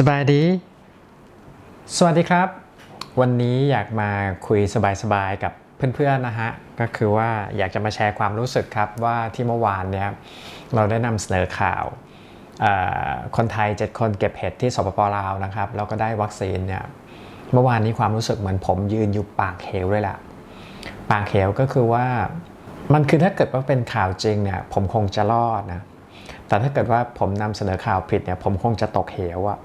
สบายดี สวัสดีครับ วันนี้อยากมาคุยสบายๆกับเพื่อนๆนะฮะ ก็คือว่าอยากจะมาแชร์ความรู้สึกครับว่าที่เมื่อวานเนี่ยเราได้นำเสนอข่าวคนไทย 7 คนเก็บเห็ดที่สปปลาวนะครับแล้วก็ได้วัคซีนเนี่ยเมื่อวานนี้ความรู้สึกเหมือนผมยืนอยู่ปากเหวเลยล่ะ ปากเหวก็คือว่ามันคือถ้าเกิดว่าเป็นข่าวจริงเนี่ยผมคงจะรอดนะแต่ถ้าเกิดว่าผมนำเสนอข่าวผิดเนี่ยผมคงจะตกเหวอะ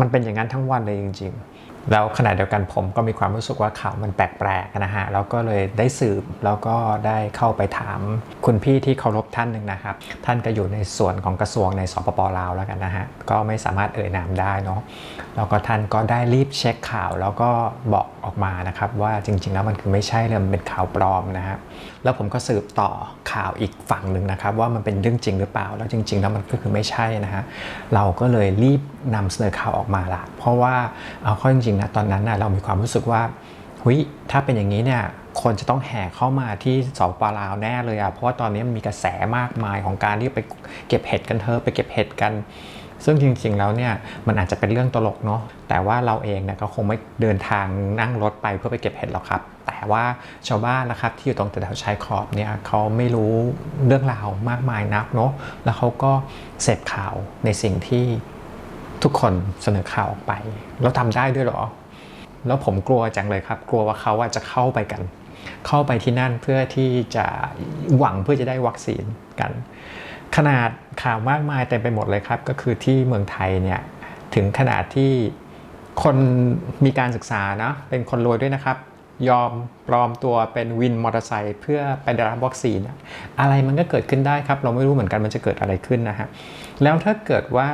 มันเป็นอย่างนั้นทั้งวันเลยจริง ๆ แล้วขณะเดียวกันผมก็มีความรู้สึกว่าข่าวมันแปลกๆนะฮะแล้วก็เลยได้สืบแล้วก็ได้เข้าไปถามคุณพี่ที่เคารพท่านหนึ่งนะครับ ท่านก็อยู่ในส่วนของกระทรวงในสปปลาวแล้วกันนะฮะก็ไม่สามารถเอ่ยนามได้เนาะแล้วก็ท่านก็ได้รีบเช็คข่าว แล้วก็บอกออกมานะครับว่าจริง ๆ แล้วมันคือไม่ใช่เลยมันเป็นข่าวปลอมนะฮะแล้วผมก็สืบต่อข่าวอีกฝั่งหนึ่งนะครับ ว่ามันเป็นเรื่องจริงหรือเปล่า แล้วจริง ๆ แล้วมันก็คือไม่ใช่นะฮะเราก็เลยรีบนำเสนอข่าวออกมาละเพราะว่าเอาข้อจริงๆนะตอนนั้นนะเรามีความรู้สึกว่าหุยถ้าเป็นอย่างนี้เนี่ยคนจะต้องแห่เข้ามาที่สปลาวแน่เลยอะเพราะว่าตอนนี้มันมีกระแสมากมายของการที่ไปเก็บเห็ดกันเธอไปเก็บเห็ดกัน ซึ่งจริงๆแล้วเนี่ยมันอาจจะเป็นเรื่องตลกเนาะแต่ว่าเราเองเนี่ยก็คงไม่เดินทางนั่งรถไปเพื่อไปเก็บเห็ดหรอกครับ ว่าชาวบ้านนะครับที่อยู่ตรงแถวชายขอบเนี่ยเขาไม่รู้เรื่องราวมากมายนักเนาะแล้วเขาก็เสพข่าวในสิ่งที่ทุกคนเสนอข่าวออกไป แล้วทำได้ด้วยหรอ แล้วผมกลัวจังเลยครับ กลัวว่าเขาว่าจะเข้าไปกัน เข้าไปที่นั่นเพื่อที่จะหวังเพื่อจะได้วัคซีนกัน ขนาดข่าวมากมายเต็มไปหมดเลยครับ ก็คือที่เมืองไทยเนี่ยถึงขนาดที่คนมีการศึกษานะเป็นคนรวยด้วยนะครับ ยอมปลอมตัวเป็นวินมอเตอร์ไซค์เพื่อไปได้รับวัคซีนอะอะไรมันก็เกิดขึ้นได้ครับ เราไม่รู้เหมือนกันมันจะเกิดอะไรขึ้นนะฮะแล้วถ้าเกิดว่า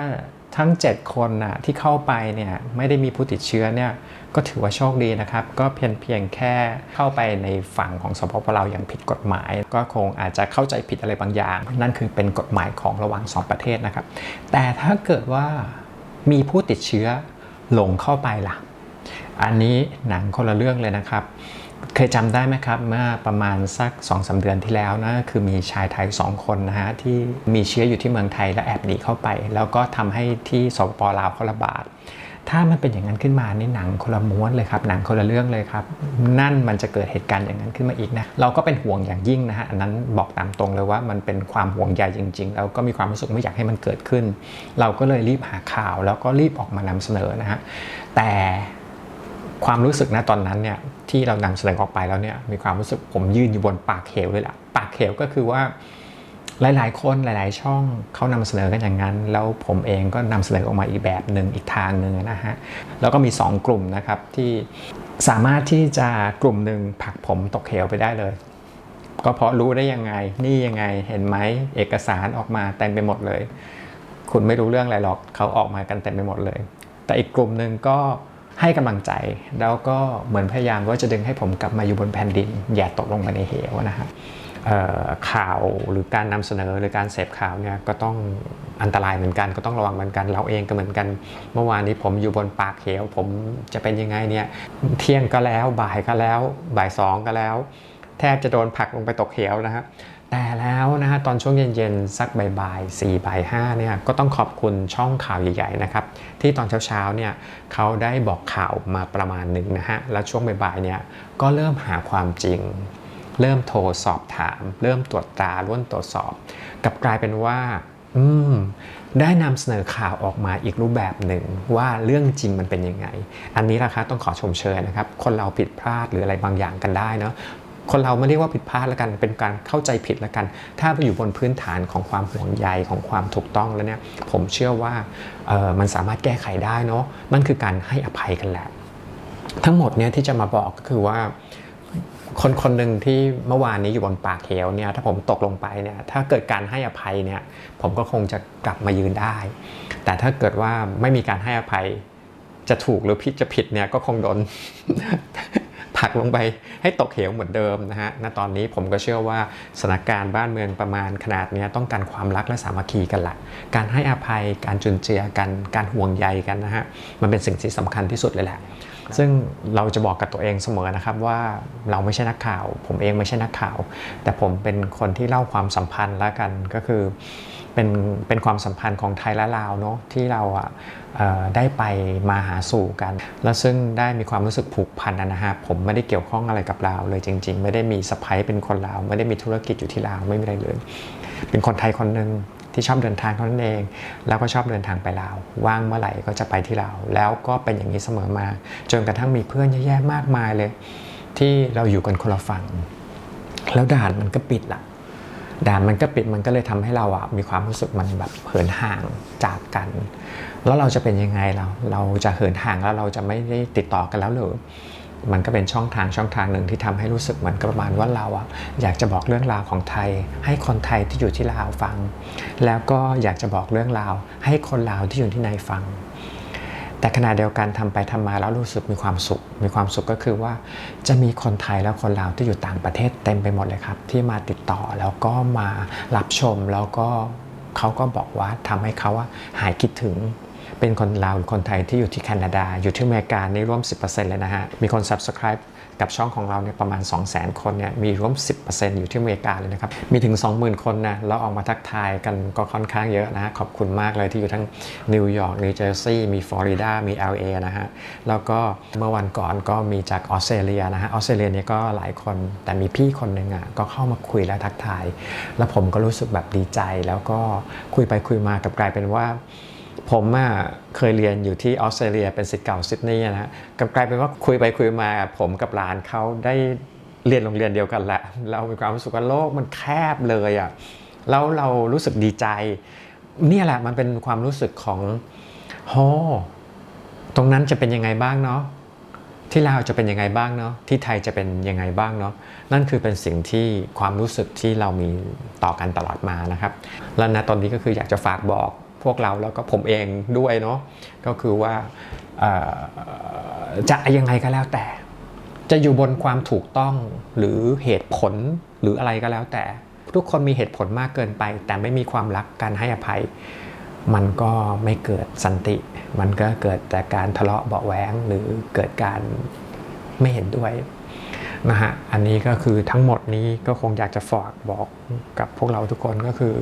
ทั้ง 7 คนนะที่เข้าไปเนี่ยไม่ได้มีผู้ติดเชื้อเนี่ยก็ถือว่าโชคดีนะครับ ก็เพียงเพียงแค่เข้าไปในฝั่งของสปปลาวอย่างผิดกฎหมาย ก็คงอาจจะเข้าใจผิดอะไรบางอย่าง นั่นคือเป็นกฎหมายของระหว่าง 2 ประเทศนะครับ แต่ถ้าเกิดว่ามีผู้ติดเชื้อหลงเข้าไปล่ะ อันนี้หนังคนละเรื่องเลยนะครับ เคยจำได้ไหมครับ เมื่อประมาณสัก2อสเดือนที่แล้วนะคือมีชายไทย 2 คนนะฮะที่มีเชื้ออยู่ที่เมืองไทยและแอบหนีเข้าไป แล้วก็ทำให้ที่สปปลาวเขาระบาดถ้ามันเป็นอย่างนั้นขึ้นมานี่หนังคนละม้วนเลยครับ หนังคนละเรื่องเลยครับ นั่นมันจะเกิดเหตุการณ์อย่างนั้นขึ้นมาอีกนะ เราก็เป็นห่วงอย่างยิ่งนะฮะ อันนั้นบอกตามตรงเลยว่ามันเป็นความห่วงใยจริง ๆ แล้วก็มีความรู้สึกไม่อยากให้มันเกิดขึ้น เราก็เลยรีบหาข่าวแล้วก็รีบออกมานำเสนอนะฮะ แต่ ความรู้สึกนะตอนนั้นเนี่ยที่เรานำเสนอออกไปแล้วเนี่ยมีความรู้สึกผมยืนอยู่บนปากเหวเลยล่ะปากเหวก็คือว่าหลาย ๆ คนหลาย ๆ ช่องเขานำเสนอกันอย่างนั้น แล้วผมเองก็นำเสนอออกมาอีกแบบหนึ่งอีกทางหนึ่งนะฮะแล้วก็มี 2 กลุ่มนะครับที่สามารถที่จะกลุ่มหนึ่งผลักผมตกเหวไปได้เลย ก็เพราะรู้ได้ยังไง นี่ยังไงเห็นไหมเอกสารออกมาเต็มไปหมดเลย คุณไม่รู้เรื่องอะไรหรอกเขาออกมากันเต็มไปหมดเลย แต่อีกกลุ่มหนึ่งก็ ให้กำลังใจ แล้วก็เหมือนพยายามว่าจะดึงให้ผมกลับมาอยู่บนแผ่นดิน อย่าตกลงไปในเหวนะครับข่าวหรือการนำเสนอหรือการเสพข่าวเนี่ยก็ต้องอันตรายเหมือนกัน ก็ต้องระวังเหมือนกัน เราเองก็เหมือนกัน เมื่อวานนี้ผมอยู่บนปากเหว ผมจะเป็นยังไงเนี่ยเที่ยงก็แล้วบ่ายก็แล้ว บ่ายสองก็แล้ว แทบจะโดนผลักลงไปตกเหวนะครับ แต่แล้วนะฮะตอนช่วงเย็นๆ สักบ่ายๆสี่บ่ายห้าเนี่ยก็ต้องขอบคุณช่องข่าวใหญ่ๆนะครับที่ตอนเช้าๆเนี่ยเขาได้บอกข่าวมาประมาณหนึ่งนะฮะแล้วช่วงบ่ายๆเนี่ยก็เริ่มหาความจริง เริ่มโทรสอบถาม เริ่มตรวจตราร่วมตรวจสอบกับกลายเป็นว่าอืมได้นำเสนอข่าวออกมาอีกรูปแบบหนึ่งว่าเรื่องจริงมันเป็นยังไง อันนี้ราคาต้องขอชมเชยนะครับ คนเราผิดพลาดหรืออะไรบางอย่างกันได้เนาะ คนเราไม่เรียกว่าผิดพลาดล้วกัน เป็นการเข้าใจผิดล้วกัน ถ้าไปอยู่บนพื้นฐานของความห่วงใยของความถูกต้องแล้วเนี่ย ผมเชื่อว่ามันสามารถแก้ไขได้เนาะมันคือการให้อภัยกันแหละ ทั้งหมดเนี่ยที่จะมาบอกก็คือว่าคนคนหนึ่งที่เมื่อวานนี้อยู่บนปากเหวเนี่ยถ้าผมตกลงไปเนี่ยถ้าเกิดการให้อภัยเนี่ยผมก็คงจะกลับมายืนได้ แต่ถ้าเกิดว่าไม่มีการให้อภัยจะถูกหรือผิดจะผิดเนี่ยก็คงโดน ผลักลงไปให้ตกเหวเหมือนเดิมนะฮะณตอนนี้ผมก็เชื่อว่าสถานการณ์บ้านเมืองประมาณขนาดนี้ต้องการความรักและสามัคคีกันละการให้อภัยการจุนเจือกันการห่วงใยกันนะฮะมันเป็นสิ่งที่สำคัญที่สุดเลยแหละซึ่งเราจะบอกกับตัวเองเสมอนะครับว่าเราไม่ใช่นักข่าว ผมเองไม่ใช่นักข่าว แต่ผมเป็นคนที่เล่าความสัมพันธ์แล้วกันก็คือ เป็นเป็นความสัมพันธ์ของไทยและลาวเนาะที่เราอะได้ไปมาหาสู่กัน แล้วซึ่งได้มีความรู้สึกผูกพันนะฮะผมไม่ได้เกี่ยวข้องอะไรกับลาวเลยจริง ๆ ไม่ได้มีสะพ้ยเป็นคนลาว ไม่ได้มีธุรกิจอยู่ที่ลาวไม่มีอะไรเลย เป็นคนไทยคนหนึ่งที่ชอบเดินทางเท่านั้นเอง แล้วก็ชอบเดินทางไปลาว ว่างเมื่อไหร่ก็จะไปที่ลาว แล้วก็เป็นอย่างนี้เสมอมา จนกระทั่งมีเพื่อนเยอะแยะมากมายเลย ที่เราอยู่กันคนละฝั่ง แล้วด่านมันก็ปิดละ ด่านมันก็ปิดมันก็เลยทำให้เราอะมีความรู้สึกมันแบบเหินห่างจากกัน แล้วเราจะเป็นยังไงเราเราจะเหินห่างแล้วเราจะไม่ได้ติดต่อกันแล้วหรือมันก็เป็นช่องทางช่องทางหนึ่งที่ทำให้รู้สึกเหมือนกับประมาณว่าเราอะอยากจะบอกเรื่องราวของไทย ให้คนไทยที่อยู่ที่ลาวฟัง แล้วก็อยากจะบอกเรื่องราว ให้คนลาวที่อยู่ที่ในฟัง แต่ขณะเดียวกันทำไปทำมาแล้วรู้สึกมีความสุข มีความสุขก็คือว่าจะมีคนไทยและคนลาวที่อยู่ต่างประเทศเต็มไปหมดเลยครับ ที่มาติดต่อแล้วก็มารับชมแล้วก็เขาก็บอกว่าทำให้เขาว่าหายคิดถึง เป็นคนลาวหรือคนไทยที่อยู่ที่แคนาดา อยู่ที่อเมริกานี่ร่วม 10%เลยนะฮะ มีคน subscribe กับช่องของเราเนี่ยประมาณ 200,000 คนเนี่ยมีร่วม 10%อยู่ที่อเมริกาเลยนะครับ มีถึง 20,000 คนนะแล้วออกมาทักทายกันก็ค่อนข้างเยอะนะฮะ ขอบคุณมากเลยที่อยู่ทั้งนิวยอร์กนิวเจอร์ซีย์มีฟลอริดา มี LA นะฮะ แล้วก็เมื่อวันก่อนก็มีจากออสเตรเลียนะฮะ ออสเตรเลียเนี่ยก็หลายคน แต่มีพี่คนหนึ่งอะก็เข้ามาคุยและทักทาย แล้วผมก็รู้สึกแบบดีใจแล้วก็คุยไปคุยมากับกลายเป็นว่า ผมอะเคยเรียนอยู่ที่ออสเตรเลียเป็นศิษย์เก่าซิดนีย์นะฮะกลายเป็นว่าคุยไปคุยมาผมกับหลานเขาได้เรียนโรงเรียนเดียวกันแหละเรามีความรู้สึกว่าโลกมันแคบเลยอะแล้วเรารู้สึกดีใจ เนี่ยแหละมันเป็นความรู้สึกของโฮตรงนั้นจะเป็นยังไงบ้างเนาะที่ลาวจะเป็นยังไงบ้างเนาะที่ไทยจะเป็นยังไงบ้างเนาะนั่นคือเป็นสิ่งที่ความรู้สึกที่เรามีต่อกันตลอดมานะครับ และณตอนนี้ก็คืออยากจะฝากบอก พวกเราแล้วก็ผมเองด้วยเนาะก็คือว่าจะยังไงก็แล้วแต่ จะอยู่บนความถูกต้องหรือเหตุผลหรืออะไรก็แล้วแต่ ทุกคนมีเหตุผลมากเกินไป แต่ไม่มีความรักการให้อภัย มันก็ไม่เกิดสันติ มันก็เกิดแต่การทะเลาะเบาะแวงหรือเกิดการไม่เห็นด้วย นะฮะอันนี้ก็คือทั้งหมดนี้ก็คงอยากจะฝากบอกกับพวกเราทุกคนก็คือ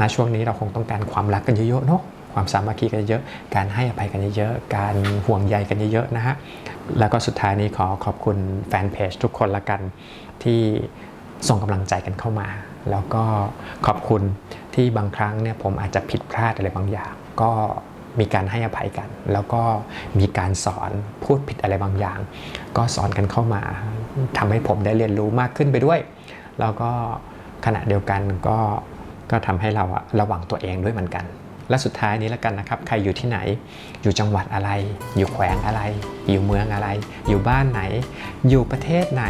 ณช่วงนี้เราคงต้องการความรักกันเยอะๆเนาะความสามัคคีกันเยอะ การให้อภัยกันเยอะๆการห่วงใยกันเยอะๆนะฮะ แล้วก็สุดท้ายนี้ขอขอบคุณแฟนเพจทุกคนละกันที่ส่งกำลังใจกันเข้ามา แล้วก็ขอบคุณที่บางครั้งเนี่ยผมอาจจะผิดพลาดอะไรบางอย่าง ก็มีการให้อภัยกัน แล้วก็มีการสอนพูดผิดอะไรบางอย่าง ก็สอนกันเข้ามา ทำให้ผมได้เรียนรู้มากขึ้นไปด้วย แล้วก็ขณะเดียวกันก็ก็ทำให้เราอะระวังตัวเองด้วยเหมือนกัน และสุดท้ายนี้แล้วกันนะครับ ใครอยู่ที่ไหน อยู่จังหวัดอะไร อยู่แขวงอะไร อยู่เมืองอะไร อยู่บ้านไหน อยู่ประเทศไหน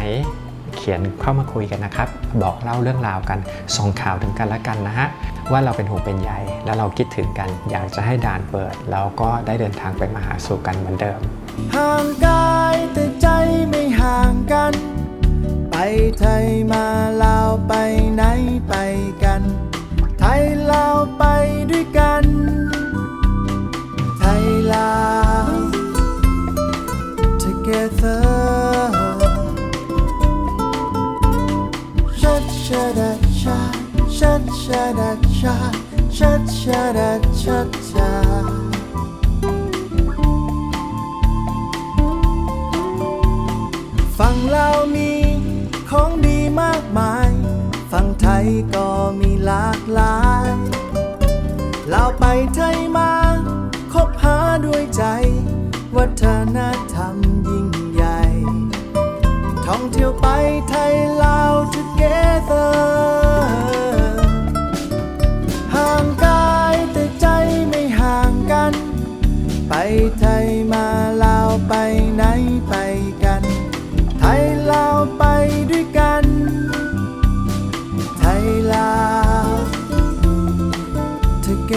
เขียนเข้ามาคุยกันนะครับ บอกเล่าเรื่องราวกัน ส่งข่าวถึงกันและกันนะฮะ ว่าเราเป็นห่วงเป็นใย และเราคิดถึงกัน อยากจะให้ด่านเปิด แล้วก็ได้เดินทางไปมาหาสู่กันเหมือนเดิมห่างกา ทยมาลาวไปไหนไปกัน ไทยลาวไปด้วยกัน ไทยลาว together ชัดชะดัดชาชัดชะดัดชาชัดชะดัดชัดชาฝั่งลามี ของดีมากมาย ฝั่งไทยก็มีหลากหลายลาวไปไทยมา คบหาด้วยใจ วัฒนธรรมยิ่งใหญ่ ท่องเที่ยวไปไทยล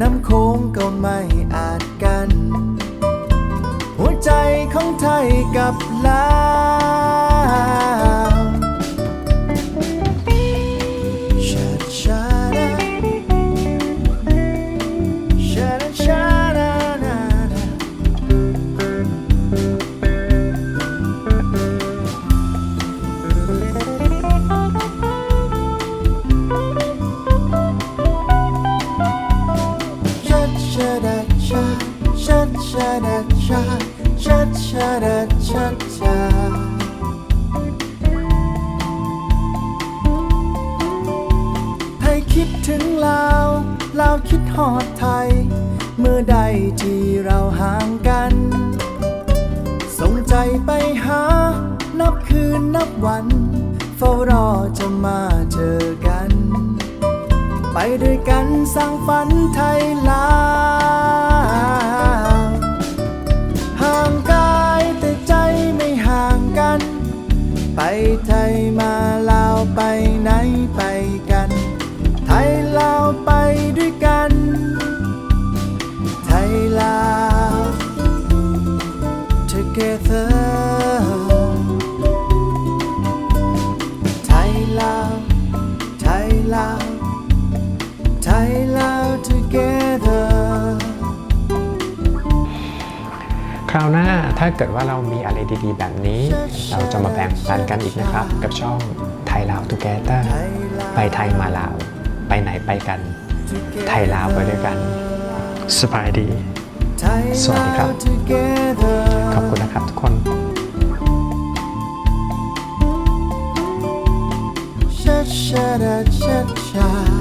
น้ำโค้งก็ไม่อาจกัน หัวใจของไทยกับลาว คิดถึงลาวลาวคิดหอดไทย เมื่อใดที่เราห่างกันส่งใจไปหา นับคืนนับวันเฝ้ารอจะมาเจอกัน ไปด้วยกันสร้างฝันไทยลาว Thailand together คราวหน้าถ้าเกิดว่าเรามีอะไรดีๆ แบบนี้ เราจะมาแบ่งปันกันอีกนะครับ กับช่องไทยลาวทูเกเตอร์ไปไทยมาลาว ไปไหนไปกัน ไทยลาวไปด้วยกัน สบายดี สวัสดีครับ ขอบคุณนะครับทุกคนชาชาชาชา